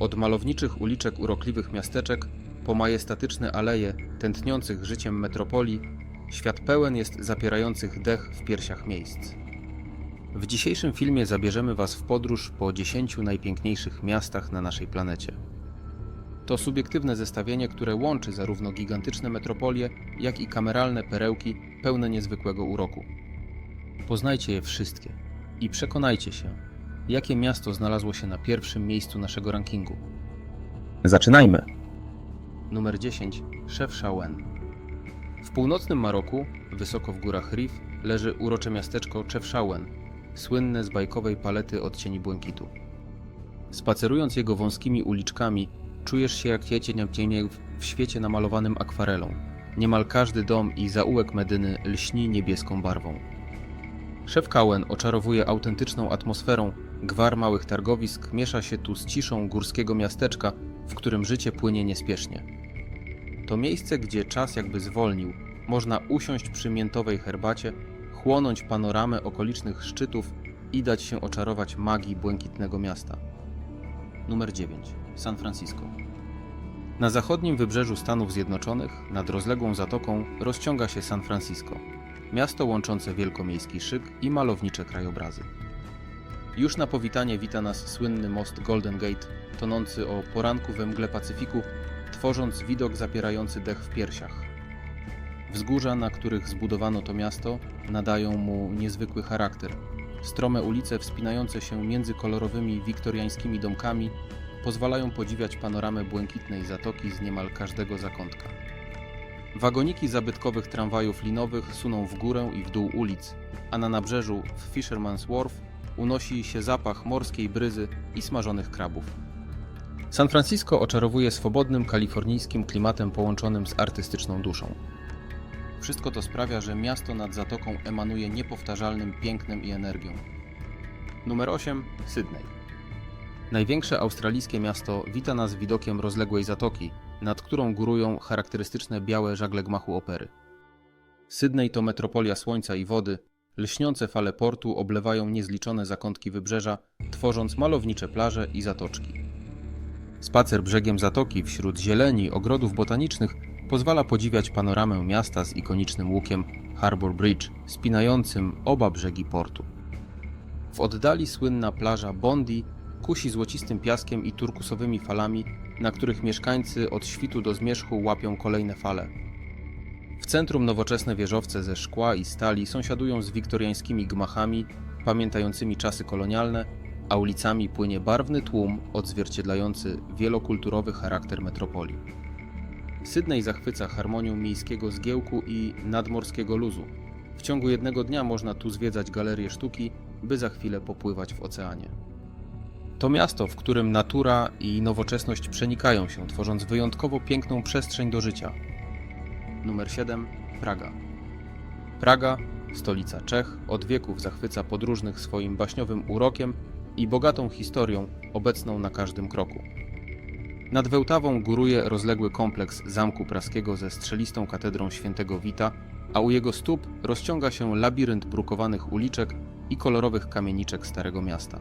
Od malowniczych uliczek urokliwych miasteczek po majestatyczne aleje tętniących życiem metropolii, świat pełen jest zapierających dech w piersiach miejsc. W dzisiejszym filmie zabierzemy Was w podróż po 10 najpiękniejszych miastach na naszej planecie. To subiektywne zestawienie, które łączy zarówno gigantyczne metropolie, jak i kameralne perełki pełne niezwykłego uroku. Poznajcie je wszystkie i przekonajcie się, jakie miasto znalazło się na pierwszym miejscu naszego rankingu. Zaczynajmy! Numer 10. Chefchaouen. W północnym Maroku, wysoko w górach Rif, leży urocze miasteczko Chefchaouen, słynne z bajkowej palety odcieni błękitu. Spacerując jego wąskimi uliczkami, czujesz się jak jecień w, w świecie namalowanym akwarelą. Niemal każdy dom i zaułek Medyny lśni niebieską barwą. Szef Kauen oczarowuje autentyczną atmosferą, gwar małych targowisk miesza się tu z ciszą górskiego miasteczka, w którym życie płynie niespiesznie. To miejsce, gdzie czas jakby zwolnił, można usiąść przy miętowej herbacie, chłonąć panoramę okolicznych szczytów i dać się oczarować magii błękitnego miasta. Numer 9. San Francisco. Na zachodnim wybrzeżu Stanów Zjednoczonych, nad rozległą zatoką, rozciąga się San Francisco. Miasto łączące wielkomiejski szyk i malownicze krajobrazy. Już na powitanie wita nas słynny most Golden Gate, tonący o poranku we mgle Pacyfiku, tworząc widok zapierający dech w piersiach. Wzgórza, na których zbudowano to miasto, nadają mu niezwykły charakter. Strome ulice wspinające się między kolorowymi wiktoriańskimi domkami pozwalają podziwiać panoramę błękitnej zatoki z niemal każdego zakątka. Wagoniki zabytkowych tramwajów linowych suną w górę i w dół ulic, a na nabrzeżu w Fisherman's Wharf unosi się zapach morskiej bryzy i smażonych krabów. San Francisco oczarowuje swobodnym kalifornijskim klimatem połączonym z artystyczną duszą. Wszystko to sprawia, że miasto nad zatoką emanuje niepowtarzalnym pięknem i energią. Numer 8. Sydney. Największe australijskie miasto wita nas widokiem rozległej zatoki, nad którą górują charakterystyczne białe żagle gmachu opery. Sydney to metropolia słońca i wody, lśniące fale portu oblewają niezliczone zakątki wybrzeża, tworząc malownicze plaże i zatoczki. Spacer brzegiem zatoki wśród zieleni, ogrodów botanicznych pozwala podziwiać panoramę miasta z ikonicznym łukiem Harbour Bridge, spinającym oba brzegi portu. W oddali słynna plaża Bondi kusi złocistym piaskiem i turkusowymi falami, na których mieszkańcy od świtu do zmierzchu łapią kolejne fale. W centrum nowoczesne wieżowce ze szkła i stali sąsiadują z wiktoriańskimi gmachami pamiętającymi czasy kolonialne, a ulicami płynie barwny tłum odzwierciedlający wielokulturowy charakter metropolii. Sydney zachwyca harmonią miejskiego zgiełku i nadmorskiego luzu. W ciągu jednego dnia można tu zwiedzać galerie sztuki, by za chwilę popływać w oceanie. To miasto, w którym natura i nowoczesność przenikają się, tworząc wyjątkowo piękną przestrzeń do życia. Numer 7. Praga. Praga, stolica Czech, od wieków zachwyca podróżnych swoim baśniowym urokiem i bogatą historią obecną na każdym kroku. Nad Wełtawą góruje rozległy kompleks Zamku Praskiego ze strzelistą katedrą świętego Wita, a u jego stóp rozciąga się labirynt brukowanych uliczek i kolorowych kamieniczek Starego Miasta.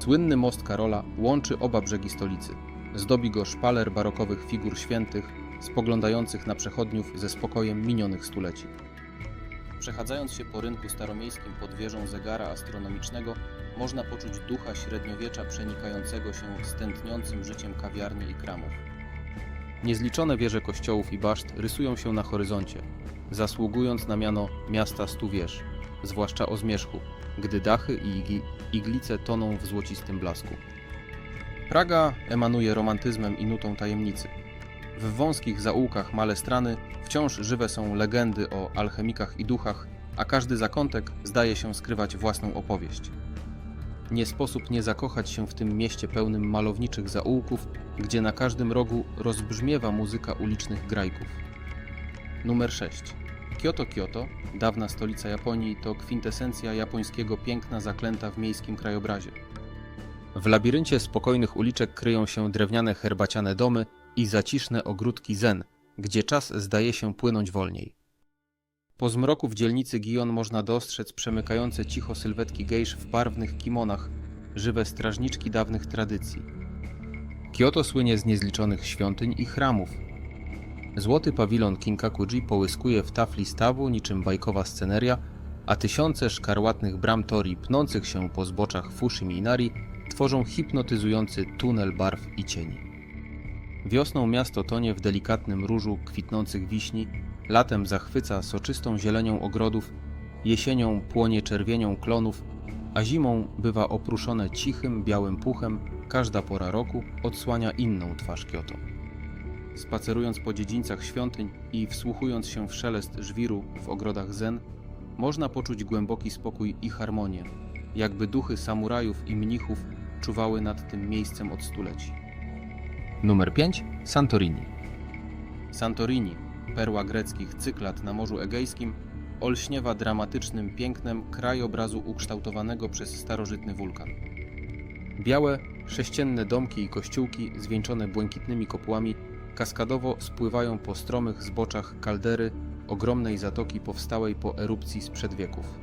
Słynny most Karola łączy oba brzegi stolicy. Zdobi go szpaler barokowych figur świętych, spoglądających na przechodniów ze spokojem minionych stuleci. Przechadzając się po rynku staromiejskim pod wieżą zegara astronomicznego, można poczuć ducha średniowiecza przenikającego się z tętniącym życiem kawiarni i kramów. Niezliczone wieże kościołów i baszt rysują się na horyzoncie, zasługując na miano miasta stu wież, zwłaszcza o zmierzchu, gdy dachy i iglice toną w złocistym blasku. Praga emanuje romantyzmem i nutą tajemnicy. W wąskich zaułkach Malestrany wciąż żywe są legendy o alchemikach i duchach, a każdy zakątek zdaje się skrywać własną opowieść. Nie sposób nie zakochać się w tym mieście pełnym malowniczych zaułków, gdzie na każdym rogu rozbrzmiewa muzyka ulicznych grajków. Numer 6. Kyoto Kyoto, dawna stolica Japonii, to kwintesencja japońskiego piękna zaklęta w miejskim krajobrazie. W labiryncie spokojnych uliczek kryją się drewniane herbaciane domy i zaciszne ogródki zen, gdzie czas zdaje się płynąć wolniej. Po zmroku w dzielnicy Gion można dostrzec przemykające cicho sylwetki gejsz w barwnych kimonach, żywe strażniczki dawnych tradycji. Kyoto słynie z niezliczonych świątyń i chramów. Złoty pawilon Kinkakuji połyskuje w tafli stawu niczym bajkowa sceneria, a tysiące szkarłatnych bram torii pnących się po zboczach Fushimi Inari tworzą hipnotyzujący tunel barw i cieni. Wiosną miasto tonie w delikatnym różu kwitnących wiśni, latem zachwyca soczystą zielenią ogrodów, jesienią płonie czerwienią klonów, a zimą bywa opruszone cichym, białym puchem, każda pora roku odsłania inną twarz Kyoto. Spacerując po dziedzińcach świątyń i wsłuchując się w szelest żwiru w ogrodach zen, można poczuć głęboki spokój i harmonię, jakby duchy samurajów i mnichów czuwały nad tym miejscem od stuleci. Numer 5. Santorini. Santorini, perła greckich cyklat na Morzu Egejskim, olśniewa dramatycznym pięknem krajobrazu ukształtowanego przez starożytny wulkan. Białe, sześcienne domki i kościółki zwieńczone błękitnymi kopłami kaskadowo spływają po stromych zboczach kaldery ogromnej zatoki powstałej po erupcji sprzed wieków.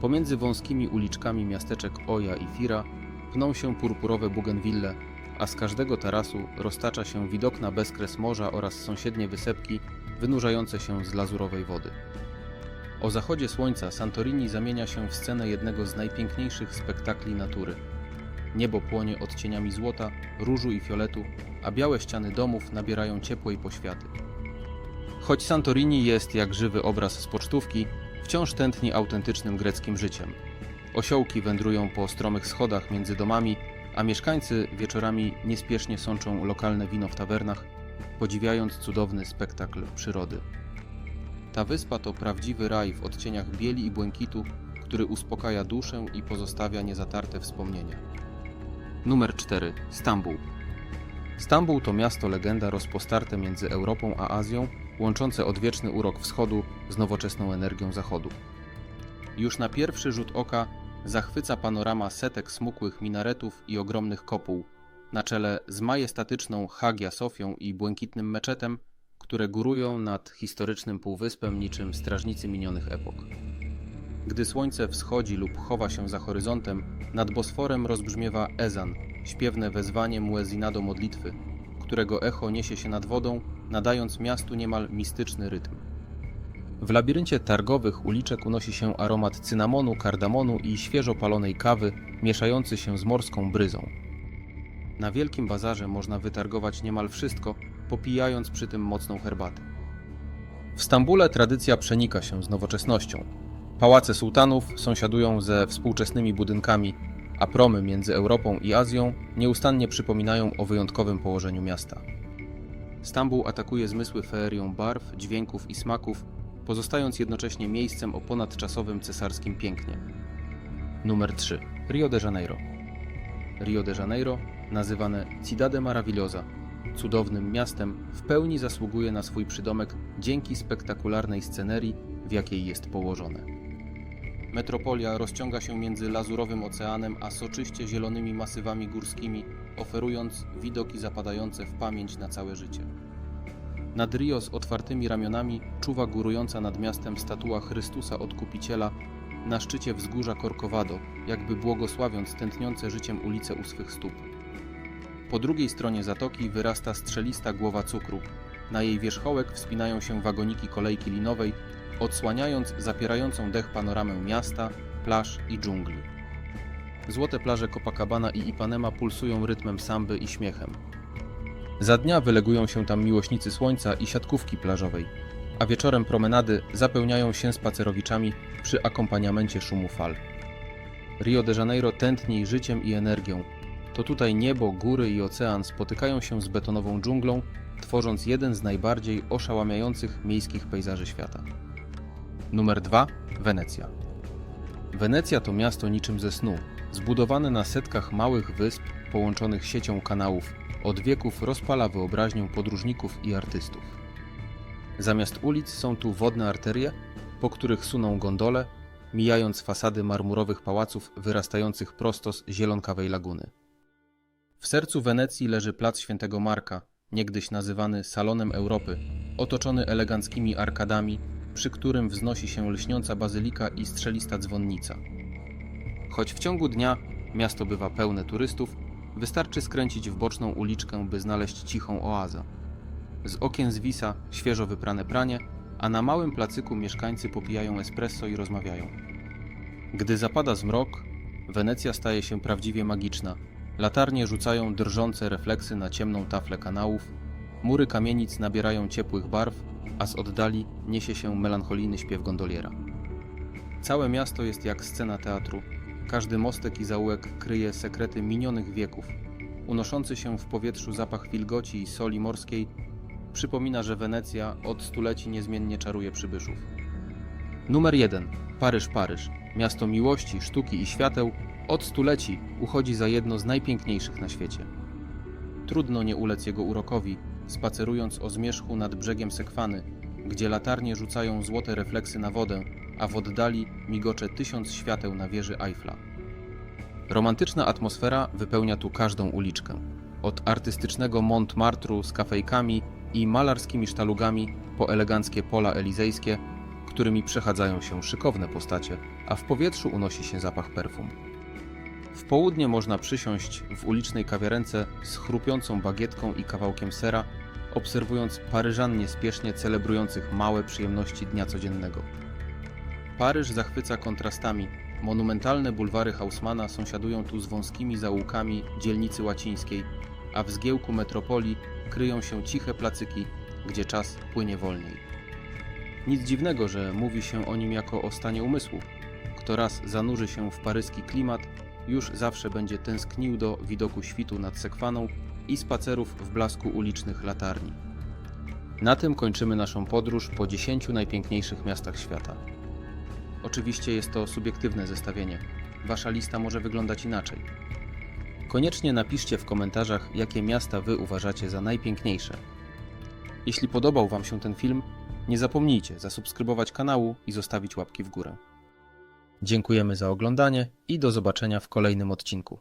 Pomiędzy wąskimi uliczkami miasteczek Oja i Fira pną się purpurowe bugenwille, a z każdego tarasu roztacza się widokna bezkres morza oraz sąsiednie wysepki wynurzające się z lazurowej wody. O zachodzie słońca Santorini zamienia się w scenę jednego z najpiękniejszych spektakli natury. Niebo płonie odcieniami złota, różu i fioletu, a białe ściany domów nabierają ciepłej poświaty. Choć Santorini jest jak żywy obraz z pocztówki, wciąż tętni autentycznym greckim życiem. Osiołki wędrują po stromych schodach między domami, a mieszkańcy wieczorami niespiesznie sączą lokalne wino w tawernach, podziwiając cudowny spektakl przyrody. Ta wyspa to prawdziwy raj w odcieniach bieli i błękitu, który uspokaja duszę i pozostawia niezatarte wspomnienia. Numer 4. Stambuł. Stambuł to miasto legenda rozpostarte między Europą a Azją, łączące odwieczny urok wschodu z nowoczesną energią zachodu. Już na pierwszy rzut oka zachwyca panorama setek smukłych minaretów i ogromnych kopuł, na czele z majestatyczną Hagia Sofią i błękitnym meczetem, które górują nad historycznym półwyspem niczym strażnicy minionych epok. Gdy słońce wschodzi lub chowa się za horyzontem, nad Bosforem rozbrzmiewa ezan, śpiewne wezwanie muezina do modlitwy, którego echo niesie się nad wodą, nadając miastu niemal mistyczny rytm. W labiryncie targowych uliczek unosi się aromat cynamonu, kardamonu i świeżo palonej kawy, mieszający się z morską bryzą. Na wielkim bazarze można wytargować niemal wszystko, popijając przy tym mocną herbatę. W Stambule tradycja przenika się z nowoczesnością. Pałace sułtanów sąsiadują ze współczesnymi budynkami, a promy między Europą i Azją nieustannie przypominają o wyjątkowym położeniu miasta. Stambuł atakuje zmysły feerią barw, dźwięków i smaków, pozostając jednocześnie miejscem o ponadczasowym cesarskim pięknie. Numer 3. Rio de Janeiro. Rio de Janeiro, nazywane Cidade Maravilhosa, cudownym miastem, w pełni zasługuje na swój przydomek dzięki spektakularnej scenerii, w jakiej jest położone. Metropolia rozciąga się między lazurowym oceanem a soczyście zielonymi masywami górskimi, oferując widoki zapadające w pamięć na całe życie. Nad Rio z otwartymi ramionami czuwa górująca nad miastem statua Chrystusa Odkupiciela na szczycie wzgórza Corcovado, jakby błogosławiąc tętniące życiem ulice u swych stóp. Po drugiej stronie zatoki wyrasta strzelista głowa cukru. Na jej wierzchołek wspinają się wagoniki kolejki linowej, odsłaniając zapierającą dech panoramę miasta, plaż i dżungli. Złote plaże Copacabana i Ipanema pulsują rytmem samby i śmiechem. Za dnia wylegują się tam miłośnicy słońca i siatkówki plażowej, a wieczorem promenady zapełniają się spacerowiczami przy akompaniamencie szumu fal. Rio de Janeiro tętni życiem i energią. To tutaj niebo, góry i ocean spotykają się z betonową dżunglą, tworząc jeden z najbardziej oszałamiających miejskich pejzaży świata. Numer 2. Wenecja. Wenecja to miasto niczym ze snu, zbudowane na setkach małych wysp połączonych siecią kanałów, od wieków rozpala wyobraźnię podróżników i artystów. Zamiast ulic są tu wodne arterie, po których suną gondole, mijając fasady marmurowych pałaców wyrastających prosto z zielonkawej laguny. W sercu Wenecji leży plac Świętego Marka, niegdyś nazywany Salonem Europy, otoczony eleganckimi arkadami, przy którym wznosi się lśniąca bazylika i strzelista dzwonnica. Choć w ciągu dnia miasto bywa pełne turystów, wystarczy skręcić w boczną uliczkę, by znaleźć cichą oazę. Z okien zwisa świeżo wyprane pranie, a na małym placyku mieszkańcy popijają espresso i rozmawiają. Gdy zapada zmrok, Wenecja staje się prawdziwie magiczna. Latarnie rzucają drżące refleksy na ciemną taflę kanałów, mury kamienic nabierają ciepłych barw, a z oddali niesie się melancholijny śpiew gondoliera. Całe miasto jest jak scena teatru. Każdy mostek i zaułek kryje sekrety minionych wieków. Unoszący się w powietrzu zapach wilgoci i soli morskiej przypomina, że Wenecja od stuleci niezmiennie czaruje przybyszów. Numer 1. Paryż, Paryż. Miasto miłości, sztuki i świateł od stuleci uchodzi za jedno z najpiękniejszych na świecie. Trudno nie ulec jego urokowi, spacerując o zmierzchu nad brzegiem Sekwany, gdzie latarnie rzucają złote refleksy na wodę, a w oddali migocze tysiąc świateł na wieży Eiffla. Romantyczna atmosfera wypełnia tu każdą uliczkę. Od artystycznego Montmartru z kafejkami i malarskimi sztalugami po eleganckie pola elizejskie, którymi przechadzają się szykowne postacie, a w powietrzu unosi się zapach perfum. W południe można przysiąść w ulicznej kawiarence z chrupiącą bagietką i kawałkiem sera, obserwując Paryżan niespiesznie celebrujących małe przyjemności dnia codziennego. Paryż zachwyca kontrastami. Monumentalne bulwary Haussmana sąsiadują tu z wąskimi zaułkami dzielnicy łacińskiej, a w zgiełku metropolii kryją się ciche placyki, gdzie czas płynie wolniej. Nic dziwnego, że mówi się o nim jako o stanie umysłu. Kto raz zanurzy się w paryski klimat, już zawsze będzie tęsknił do widoku świtu nad Sekwaną i spacerów w blasku ulicznych latarni. Na tym kończymy naszą podróż po 10 najpiękniejszych miastach świata. Oczywiście jest to subiektywne zestawienie. Wasza lista może wyglądać inaczej. Koniecznie napiszcie w komentarzach, jakie miasta Wy uważacie za najpiękniejsze. Jeśli podobał Wam się ten film, nie zapomnijcie zasubskrybować kanału i zostawić łapki w górę. Dziękujemy za oglądanie i do zobaczenia w kolejnym odcinku.